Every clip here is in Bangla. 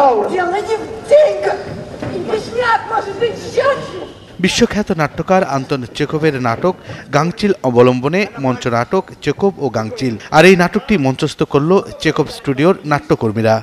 Laura. Дело не в деньгах. И Вишняк может быть счастлив. বিশ্বখ্যাত নাট্যকার আন্তন চেকোভের নাটক গাংচিল অবলম্বনে মঞ্চ নাটক চেকোভ ও গাংচিল আর এই নাটকটি মঞ্চস্থ করল চেকোভ স্টুডিওর নাট্যকর্মীরা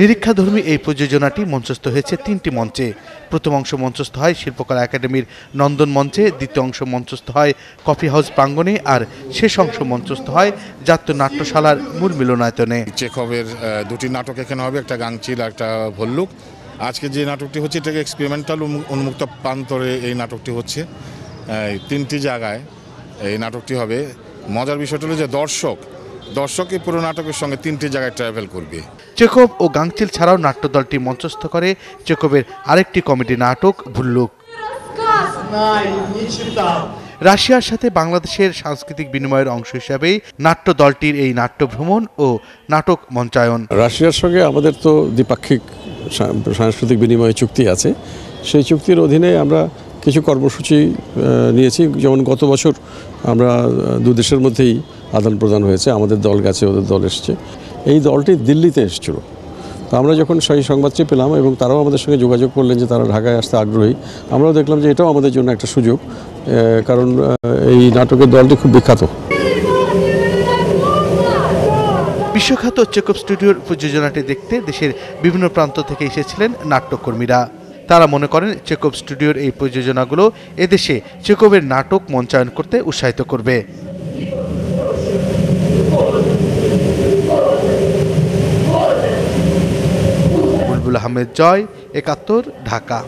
নিরীক্ষাধর্মী এই প্রযোজনাটি মঞ্চস্থ হয়েছে তিনটি মঞ্চে। প্রথম অংশ মঞ্চস্থ হয় শিল্পকলা একাডেমির নন্দন মঞ্চে, দ্বিতীয় অংশ মঞ্চস্থ হয় কফি হাউস প্রাঙ্গনে আর শেষ অংশ মঞ্চস্থ হয় জাতীয় নাট্যশালার মূল মিলনায়তনে চেকবের দুটি নাটক এখানে হবে, একটা গাংচিল একটা ভল্লুক। আজকে যে নাটকটি হচ্ছে, এটাকে এক্সপেরিমেন্টাল উন্মুক্ত প্রান্তরে এই নাটকটি হচ্ছে। তিনটি জায়গায় এই নাটকটি হবে। মজার বিষয়টা হলো যে দর্শক দর্শক এই পুরো নাটকের সঙ্গে তিনটি জায়গায় ট্রাভেল করবে। চেকব ও গাংচিল ছাড়াও নাট্যদলটি মঞ্চস্থ করে চেকবের আরেকটি কমেডি নাটক ভুল্লুক। রাশিয়ার সাথে বাংলাদেশের সাংস্কৃতিক বিনিময়ের অংশ হিসাবেই নাট্য দলটির এই নাট্য ভ্রমণ ও নাটক মঞ্চায়ন। রাশিয়ার সঙ্গে আমাদের তো দ্বিপাক্ষিক সাংস্কৃতিক বিনিময় চুক্তি আছে। সেই চুক্তির অধীনে আমরা কিছু কর্মসূচি নিয়েছি। যেমন গত বছর আমরা দুদেশের মধ্যেই আদান প্রদান হয়েছে, আমাদের দল গেছে, ওদের দল এসছে। এই দলটি দিল্লিতে এসেছিল। তো আমরা যখন সেই সংবাদটি পেলাম এবং তারাও আমাদের সঙ্গে যোগাযোগ করলেন যে তারা ঢাকায় আসতে আগ্রহী, আমরাও দেখলাম যে এটাও আমাদের জন্য একটা সুযোগ কারণ এই নাটকের দলটি খুব বিখ্যাত। বিশ্বখ্যাত চেকব স্টুডিওর প্রযোজনাটি দেখতে দেশের বিভিন্ন প্রান্ত থেকে এসেছিলেন নাট্যকর্মীরা। তারা মনে করেন চেকব স্টুডিওর এই প্রযোজনাগুলো এদেশে চেকবের নাটক মঞ্চায়ন করতে উৎসাহিত করবে। আহমেদ জয় একাত্তর ঢাকা।